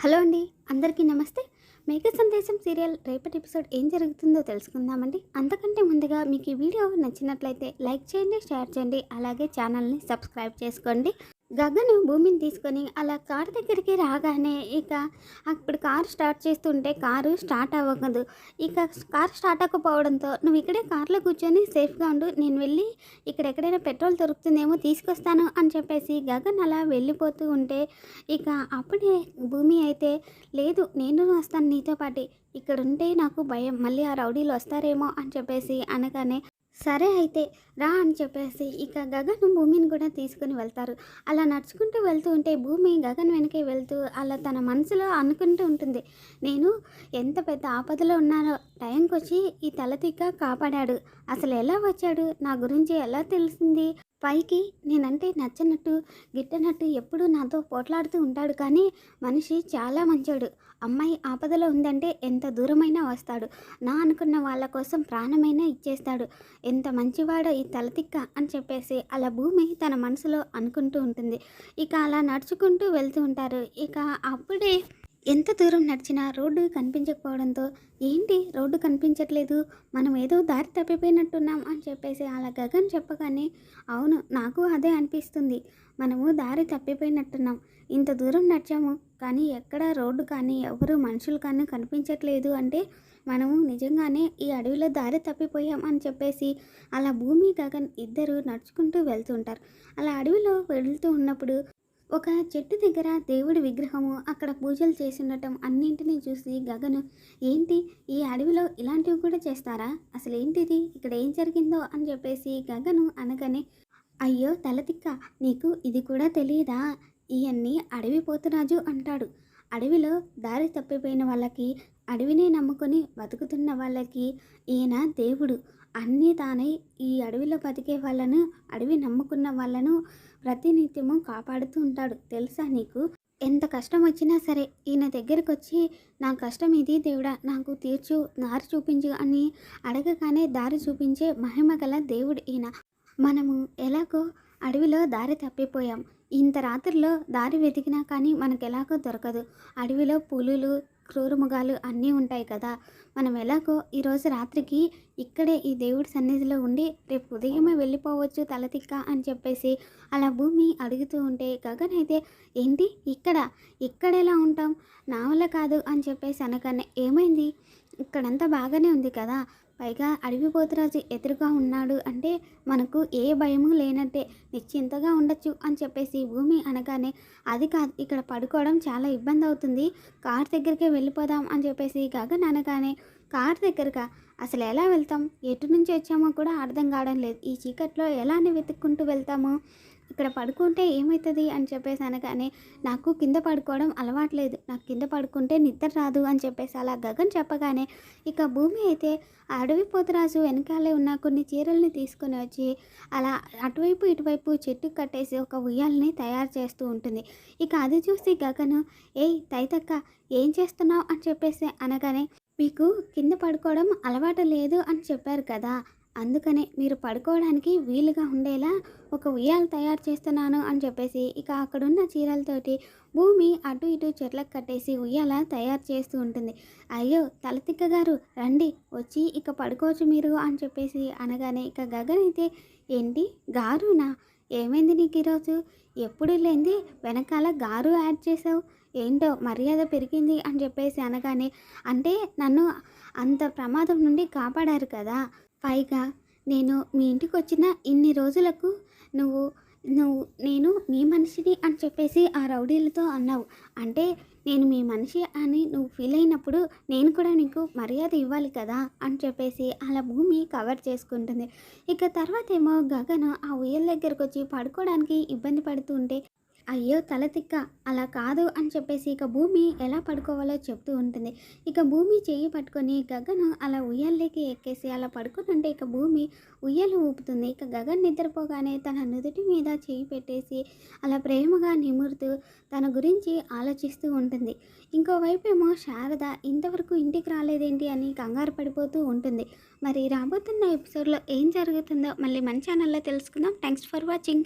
Hello అండి అందరికీ నమస్తే. మేఘ సందేశం సీరియల్ రేపటి ఎపిసోడ్ ఏం జరుగుతుందో తెలుసుకుందామండి. అంతకంటే ముందుగా మీకు ఈ వీడియో నచ్చినట్లయితే లైక్ చేయండి షేర్ చేయండి అలాగే ఛానల్ని సబ్స్క్రైబ్ చేసుకోండి. గగను భూమిని తీసుకొని అలా కారు దగ్గరికి రాగానే ఇక అప్పుడు కారు స్టార్ట్ చేస్తుంటే కారు స్టార్ట్ అవ్వకదు ఇక కారు స్టార్ట్ అవ్వకపోవడంతో నువ్వు ఇక్కడే కార్లో కూర్చొని సేఫ్గా ఉండు. నేను వెళ్ళి ఇక్కడ ఎక్కడైనా పెట్రోల్ దొరుకుతుందేమో తీసుకొస్తాను అని చెప్పేసి గగన్ అలా వెళ్ళిపోతూ ఉంటే ఇక అప్పుడే భూమి అయితే లేదు నేను వస్తాను నీతో పాటు. ఇక్కడ ఉంటే నాకు భయం. మళ్ళీ ఆ రౌడీలు వస్తారేమో అని చెప్పేసి అనగానే సరే అయితే రా అని చెప్పేసి ఇక గగన్ భూమిని కూడా తీసుకుని వెళ్తారు. అలా నడుచుకుంటూ వెళ్తూ ఉంటే భూమి గగన్ వెనకే వెళ్తూ అలా తన మనసులో అనుకుంటూ ఉంటుంది. నేను ఎంత పెద్ద ఆపదలో ఉన్నానో టైంకి వచ్చి ఈ తలతిక్క కాపాడాడు. అసలు ఎలా వచ్చాడు? నా గురించి ఎలా తెలిసింది? పైకి నేనంటే నచ్చనట్టు గిట్టనట్టు ఎప్పుడూ నాతో పోట్లాడుతూ ఉంటాడు కానీ మనిషి చాలా మంచోడు. అమ్మాయి ఆపదలో ఉందంటే ఎంత దూరమైనా వస్తాడు. నా అనుకున్న వాళ్ళ కోసం ప్రాణమైనా ఇచ్చేస్తాడు. ఎంత మంచివాడో ఈ తలతిక్క అని చెప్పేసి అలా భూమి తన మనసులో అనుకుంటూ ఉంటుంది. ఇక అలా నడుచుకుంటూ వెళ్తూ ఉంటారు. ఇక అప్పుడే ఎంత దూరం నడిచినా రోడ్డు కనిపించకపోవడంతో ఏంటి? రోడ్డు కనిపించట్లేదు. మనం ఏదో దారి తప్పిపోయినట్టున్నాం అని చెప్పేసి అలా గగన్ చెప్పగానే అవును నాకు అదే అనిపిస్తుంది. మనము దారి తప్పిపోయినట్టున్నాం. ఇంత దూరం నడిచాము కానీ ఎక్కడ రోడ్డు కానీ ఎవరు మనుషులు కానీ కనిపించట్లేదు అంటే మనము నిజంగానే ఈ అడవిలో దారి తప్పిపోయాం అని చెప్పేసి అలా భూమి గగన్ ఇద్దరు నడుచుకుంటూ వెళ్తుంటారు. అలా అడవిలో వెళ్తూ ఉన్నప్పుడు ఒక చెట్టు దగ్గర దేవుడి విగ్రహము అక్కడ పూజలు చేసిండటం అన్నింటినీ చూసి గగను ఏంటి? ఈ అడవిలో ఇలాంటివి కూడా చేస్తారా? అసలు ఏంటిది? ఇక్కడ ఏం జరిగిందో? అని చెప్పేసి గగను అనగానే అయ్యో తలతిక్క నీకు ఇది కూడా తెలియదా? ఇవన్నీ అడవి పోతురాజు అంటాడు. అడవిలో దారి తప్పిపోయిన వాళ్ళకి అడవినే నమ్ముకొని బతుకుతున్న వాళ్ళకి ఈయన దేవుడు. అన్నీ తానై ఈ అడవిలో బతికే వాళ్ళను అడవి నమ్ముకున్న వాళ్ళను ప్రతినిత్యము కాపాడుతూ ఉంటాడు. తెలుసా నీకు? ఎంత కష్టం వచ్చినా సరే ఈయన దగ్గరకు వచ్చి నా కష్టం ఇది దేవుడా నాకు తీర్చు దారి చూపించు అని అడగగానే దారి చూపించే మహిమ గల దేవుడు ఈయన. మనము ఎలాగో అడవిలో దారి తప్పిపోయాం. ఇంత రాత్రిలో దారి వెతికినా కానీ మనకు ఎలాగో దొరకదు. అడవిలో పులులు క్రూరముగాలు అన్నీ ఉంటాయి కదా. మనం ఎలాగో ఈరోజు రాత్రికి ఇక్కడే ఈ దేవుడి సన్నిధిలో ఉండి రేపు ఉదయమే వెళ్ళిపోవచ్చు తలతిక్క అని చెప్పేసి అలా భూమి అడుగుతూ ఉంటే గగన్ అయితే ఏంటి ఇక్కడ? ఇక్కడ ఎలా ఉంటాం? నా వల్ల కాదు అని చెప్పేసి అనగానే ఏమైంది? ఇక్కడంతా బాగానే ఉంది కదా. పైగా అడవి పోతురాజు ఎదురుగా ఉన్నాడు అంటే మనకు ఏ భయము లేనట్టే. నిశ్చింతగా ఉండొచ్చు అని చెప్పేసి భూమి అనగానే అది కాదు ఇక్కడ పడుకోవడం చాలా ఇబ్బంది అవుతుంది. కార్ దగ్గరికే వెళ్ళిపోదాం అని చెప్పేసి గగన్ అనగానే కార్ దగ్గరగా? అసలు ఎలా వెళ్తాం? ఎటు నుంచి వచ్చామో కూడా అర్థం కావడం లేదు. ఈ చీకట్లో ఎలానే వెతుక్కుంటూ వెళ్తాము? ఇక్కడ పడుకుంటే ఏమవుతుంది అని చెప్పేసి అనగానే నాకు కింద పడుకోవడం అలవాట్లేదు. నాకు కింద పడుకుంటే నిద్ర రాదు అని చెప్పేసి అలా గగన్ చెప్పగానే ఇక భూమి అయితే అడవి పోతరాజు వెనకాలే ఉన్న కొన్ని చీరల్ని తీసుకొని వచ్చి అలా అటువైపు ఇటువైపు చెట్టు కట్టేసి ఒక ఉయ్యాలని తయారు చేస్తూ ఉంటుంది. ఇక అది చూసి గగను ఏయ్ తైతక్క ఏం చేస్తున్నావు? అని చెప్పేసి అనగానే మీకు కింద పడుకోవడం అలవాటు లేదు అని చెప్పారు కదా. అందుకనే మీరు పడుకోవడానికి వీలుగా ఉండేలా ఒక ఉయ్యాల తయారు చేస్తున్నాను అని చెప్పేసి ఇక అక్కడున్న చీరలతోటి భూమి అటు ఇటు చెట్లకు కట్టేసి ఉయ్యాల తయారు చేస్తూ ఉంటుంది. అయ్యో తలతిక్క గారు రండి వచ్చి ఇక పడుకోవచ్చు మీరు అని చెప్పేసి అనగానే ఇక గగన్ అయితే ఏంటి గారునా? ఏమైంది నీకు ఈరోజు? ఎప్పుడు లేనిది వెనకాల గారు యాడ్ చేసావు ఏంటో మర్యాద పెరిగింది? అని చెప్పేసి అనగానే అంటే నన్ను అంత ప్రమాదం నుండి కాపాడారు కదా? పైగా నేను మీ ఇంటికి వచ్చిన ఇన్ని రోజులకు నువ్వు నువ్వు నేను మీ మనిషిని అని చెప్పేసి ఆ రౌడీలతో అన్నావు. అంటే నేను మీ మనిషి అని నువ్వు ఫీల్ అయినప్పుడు నేను కూడా నీకు మర్యాద ఇవ్వాలి కదా అని చెప్పేసి అలా భూమి కవర్ చేసుకుంటుంది. ఇక తర్వాత ఏమో గగన్ ఆ ఉయ్యల దగ్గరకు వచ్చి పడుకోవడానికి ఇబ్బంది పడుతూ అయ్యో తల తిక్క అలా కాదు అని చెప్పేసి ఇక భూమి ఎలా పడుకోవాలో చెప్తూ ఉంటుంది. ఇక భూమి చెయ్యి పట్టుకొని గగను అలా ఉయ్యాలకి ఎక్కేసి అలా పడుకునుంటే ఇక భూమి ఉయ్యాలు ఊపుతుంది. ఇక గగన్ నిద్రపోగానే తన నుదుటి మీద చేయి పెట్టేసి అలా ప్రేమగా నిమురుతూ తన గురించి ఆలోచిస్తూ ఉంటుంది. ఇంకోవైపు ఏమో శారద ఇంతవరకు ఇంటికి రాలేదేంటి? అని కంగారు పడిపోతూ ఉంటుంది. మరి రాబోతున్న ఎపిసోడ్లో ఏం జరుగుతుందో మళ్ళీ మన ఛానల్లో తెలుసుకుందాం. Thanks for watching.